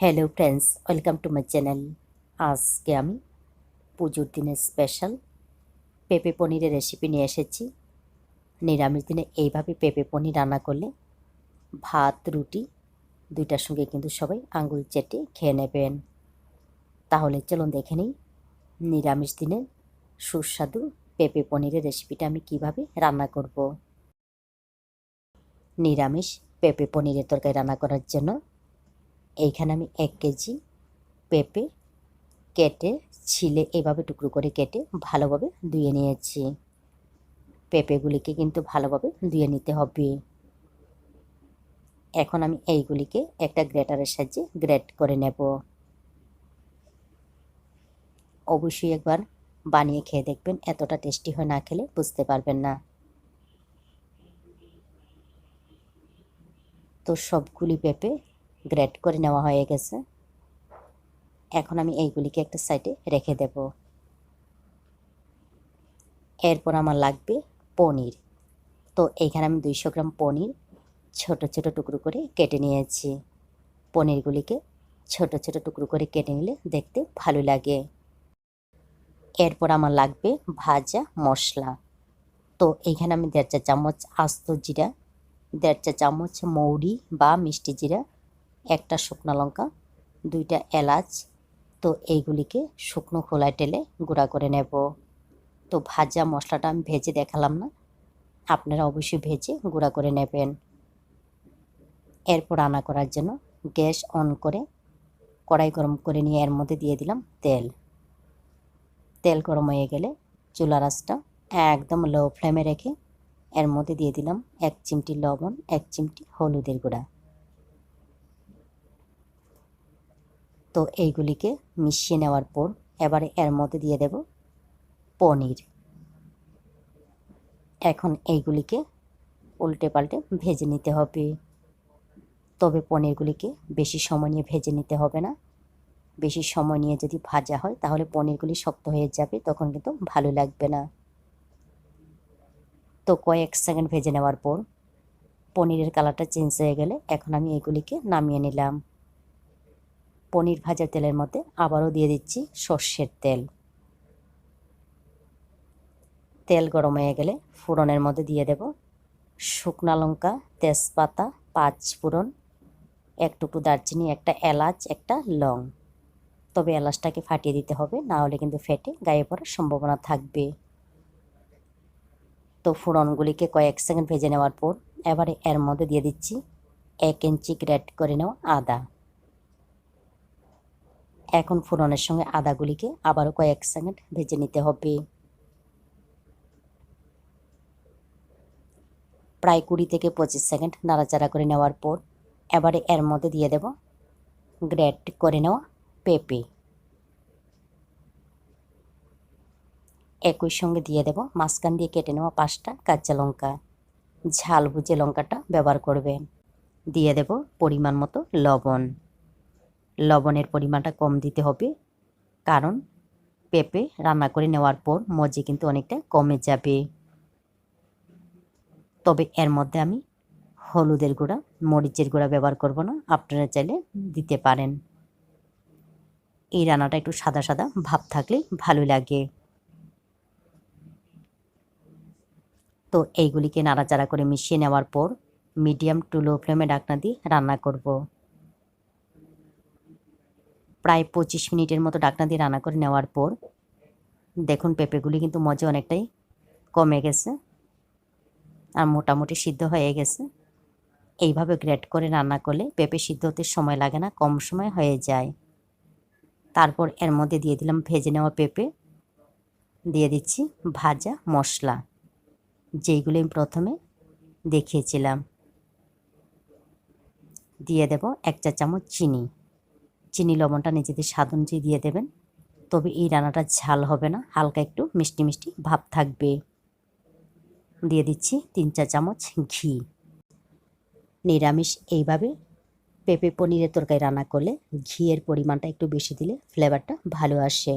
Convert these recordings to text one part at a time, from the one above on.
Hello friends welcome to my channel আজকে আমি পুজোর দিনের স্পেশাল পেঁপে পনিরের রেসিপি নিয়ে এসেছি। নিরামিষ দিনে এইভাবে পেঁপে পনির রান্না করলে ভাত, রুটি দুইটার সঙ্গে কিন্তু সবাই আঙ্গুল চেটে খেয়ে নেবেন। তাহলে চলুন দেখে নিই নিরামিষ দিনের সুস্বাদু পেঁপে পনিরের রেসিপিটা আমি কীভাবে রান্না করব। নিরামিষ পেঁপে পনিরের তরকারি রান্না করার জন্য এইখানে আমি এক কেজি পেঁপে কেটে, ছিলে এভাবে টুকরো করে কেটে ভালোভাবে ধুয়ে নিয়েছি। পেঁপেগুলিকে কিন্তু ভালোভাবে ধুয়ে নিতে হবে। এখন আমি এইগুলিকে একটা গ্রেটারের সাহায্যে গ্রেট করে নেব। অবশ্যই একবার বানিয়ে খেয়ে দেখবেন, এতটা টেস্টি হয় না খেলে বুঝতে পারবেন না। তো সবগুলি পেঁপে গ্রেট করে নেওয়া হয়ে গেছে। এখন আমি এইগুলিকে একটা সাইডে রেখে দেব। এরপর আমার লাগবে পনির। তো এইখানে আমি দুইশো গ্রাম পনির ছোট ছোট টুকরো করে কেটে নিয়েছি। পনিরগুলিকে ছোট ছোট টুকরো করে কেটে নিলে দেখতে ভালো লাগে। এরপর আমার লাগবে ভাজা মশলা। তো এইখানে আমি দেড় চা চামচ আস্ত জিরা, দেড় চা চামচ মৌরি বা মিষ্টি জিরা একটা শুকনো লঙ্কা, দুইটা এলাচ। তো এইগুলিকে শুকনো খোলায় টেলে গুঁড়া করে নেব। তো ভাজা মশলাটা আমি ভেজে দেখালাম না, আপনারা অবশ্যই ভেজে গুঁড়া করে নেবেন। এরপর রান্না করার জন্য গ্যাস অন করে কড়াই গরম করে নিয়ে এর মধ্যে দিয়ে দিলাম তেল। তেল গরম হয়ে গেলে চুলা রাসটা একদম লো ফ্লেমে রেখে এর মধ্যে দিয়ে দিলাম এক চিমটি লবণ, এক চিমটি হলুদের গুঁড়া। তো এইগুলিকে মিশিয়ে নেওয়ার পর এবারে এর মধ্যে দিয়ে দেব পনির। এখন এইগুলিকে উল্টে পাল্টে ভেজে নিতে হবে। তবে পনিরগুলিকে বেশি সময় নিয়ে ভেজে নিতে হবে না। বেশি সময় নিয়ে যদি ভাজা হয়, তাহলে পনিরগুলি শক্ত হয়ে যাবে, তখন কিন্তু ভালো লাগবে না। তো কয়েক সেকেন্ড ভেজে নেওয়ার পর পনিরের কালারটা চেঞ্জ হয়ে গেলে এখন আমি এগুলিকে নামিয়ে নিলাম। পনির ভাজা তেলের মধ্যে আবারও দিয়ে দিচ্ছি সর্ষের তেল। তেল গরম হয়ে গেলে ফোড়নের মধ্যে দিয়ে দেব শুকনা লঙ্কা, তেজপাতা, পাঁচ ফোড়ন, এক টুকরো দারচিনি, একটা এলাচ, একটা লং। তবে এলাচটাকে ফাটিয়ে দিতে হবে, না হলে কিন্তু ফেটে গায়ে পড়ার সম্ভাবনা থাকবে। তো ফোড়নগুলিকে কয়েক সেকেন্ড ভেজে নেওয়ার পর এবারে এর মধ্যে দিয়ে দিচ্ছি এক ইঞ্চি গ্রেট করে নেওয়া আদা। এখন ফোড়নের সঙ্গে আদাগুলিকে আবারও কয়েক সেকেন্ড ভেজে নিতে হবে। প্রায় কুড়ি থেকে পঁচিশ সেকেন্ড নাড়াচাড়া করে নেওয়ার পর এবারে এর মধ্যে দিয়ে দেব গ্রেট করে নেওয়া পেঁপে। একই সঙ্গে দিয়ে দেব মাঝখান দিয়ে কেটে নেওয়া পাঁচটা কাঁচা লঙ্কা। ঝাল বুঝে লঙ্কাটা ব্যবহার করবেন। দিয়ে দেব পরিমাণ মতো লবণ। লবণের পরিমাণটা কম দিতে হবে। কারণ পেঁপে রান্না করে নেওয়ার পর মজে কিন্তু অনেকটা কমে যাবে। তবে এর মধ্যে আমি হলুদের গুঁড়া, মরিচের গুঁড়া ব্যবহার করব না, আপনারা চাইলে দিতে পারেন। এই রান্নাটা একটু সাদা সাদা ভাব থাকলে ভালো লাগে। তো এইগুলিকে নাড়াচাড়া করে মিশিয়ে নেওয়ার পর মিডিয়াম টু লো ফ্লেমে ডাকনা দিয়ে রান্না করব। প্রায় পঁচিশ মিনিটের মতো ডাকনা দিয়ে রান্না করে নেওয়ার পর দেখুন পেঁপেগুলি কিন্তু মজা অনেকটাই কমে গেছে আর মোটামুটি সিদ্ধ হয়ে গেছে। এইভাবে গ্রেট করে রান্না করলে পেঁপে সিদ্ধ হতে সময় লাগে না, কম সময় হয়ে যায়। তারপর এর মধ্যে দিয়ে দিলাম ভেজে নেওয়া পেঁপে। দিয়ে দিচ্ছি ভাজা মশলা, যেইগুলো আমি প্রথমে দেখিয়েছিলাম। দিয়ে দেব এক চা চামচ চিনি। চিনি লবণটা নিজেদের স্বাদ অনুযায়ী দিয়ে দেবেন। তবে এই রান্নাটা ঝাল হবে না, হালকা একটু মিষ্টি মিষ্টি ভাব থাকবে। দিয়ে দিচ্ছি তিন চা চামচ ঘি। নিরামিষ এইভাবে পেঁপে পনিরের তরকারি রান্না করলে ঘিয়ের পরিমাণটা একটু বেশি দিলে ফ্লেভারটা ভালো আসে।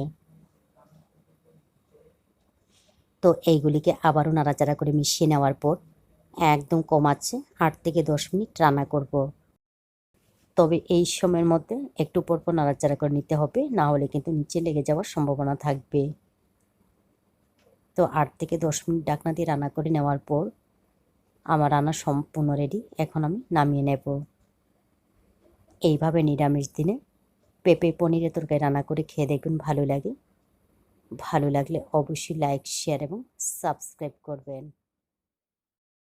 তো এইগুলিকে আবারও নাড়াচাড়া করে মিশিয়ে নেওয়ার পর একদম কম আছে আট থেকে দশ মিনিট রান্না করব। তবে এই সময়ের মধ্যে একটু পর পর নাড়াচাড়া করে নিতে হবে, না হলে কিন্তু নিচে লেগে যাওয়ার সম্ভাবনা থাকবে। তো আট থেকে দশ মিনিট ডাকনা দিয়ে রান্না করে নেওয়ার পর আমার রান্না সম্পূর্ণ রেডি এখন আমি নামিয়ে নেব। এইভাবে নিরামিষ দিনে পেঁপে পনিরের তরকারি রান্না করে খেয়ে দেখবেন ভালো লাগে। ভালো লাগলে অবশ্যই লাইক শেয়ার এবং সাবস্ক্রাইব করবেন।